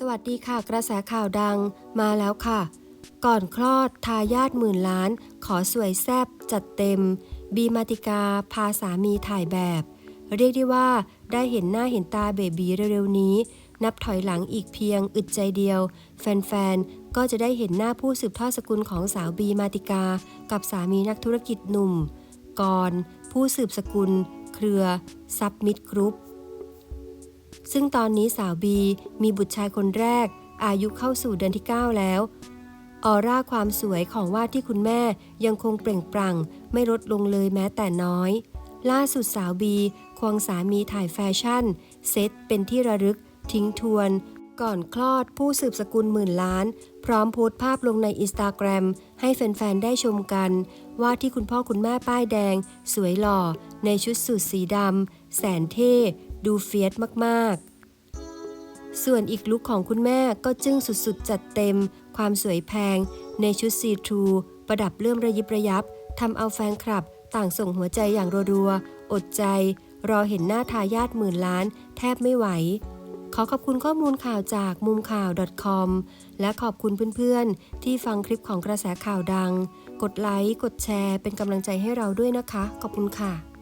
สวัสดีค่ะกระแสข่าวดังมาแล้วค่ะ ก่อนคลอดทายาทหมื่นล้าน ขอสวยแซบจัดเต็ม บีมาติกาพาสามีถ่ายแบบ เรียกได้ว่าได้เห็นหน้าเห็นตาเบบีเร็วๆนี้ นับถอยหลังอีกเพียงอึดใจเดียว แฟนๆ ก็จะได้เห็นหน้าผู้สืบทอดสกุลของสาวบีมาติกา กับสามีนักธุรกิจหนุ่มกรณ์ผู้สืบสกุล เครือซับมิดกรุ๊ป ซึ่งตอนนี้สาวบีมีบุตรชายคนแรก อายุเข้าสู่เดือนที่ 9 แล้ว ออร่าความสวยของว่าที่คุณแม่ยังคงเปล่งปลั่ง ไม่ลดลงเลยแม้แต่น้อย ล่าสุดสาวบี ควงสามีถ่ายแฟชั่น เซตเป็นที่ระลึก ทิ้งทวน ก่อนคลอดผู้สืบสกุลหมื่นล้าน พร้อมโพสต์ภาพลงในอินสตาแกรมให้แฟน ๆ ได้ชมกัน ว่าที่คุณพ่อคุณแม่ป้ายแดง สวยหล่อ ในชุดสูทสีดำแสนเท่ ดูเฟียสมาก ๆ ส่วนอีกลุคของคุณแม่ก็จึ้งสุด ๆ จัดเต็ม ความสวยแพง ในชุดซีทรูประดับเลื่อมระยิบระยับทำเอาแฟนคลับ ต่างส่งหัวใจอย่างรัวๆอดใจ รอเห็นหน้าทายาทหมื่นล้าน แทบไม่ไหว ขอขอบคุณข้อมูลข่าวจากมุมข่าว .com และขอบคุณเพื่อนๆ ที่ฟังคลิปของกระแสข่าวดัง กดไลค์ กดแชร์ เป็นกำลังใจให้เราด้วยนะคะ ขอบคุณค่ะ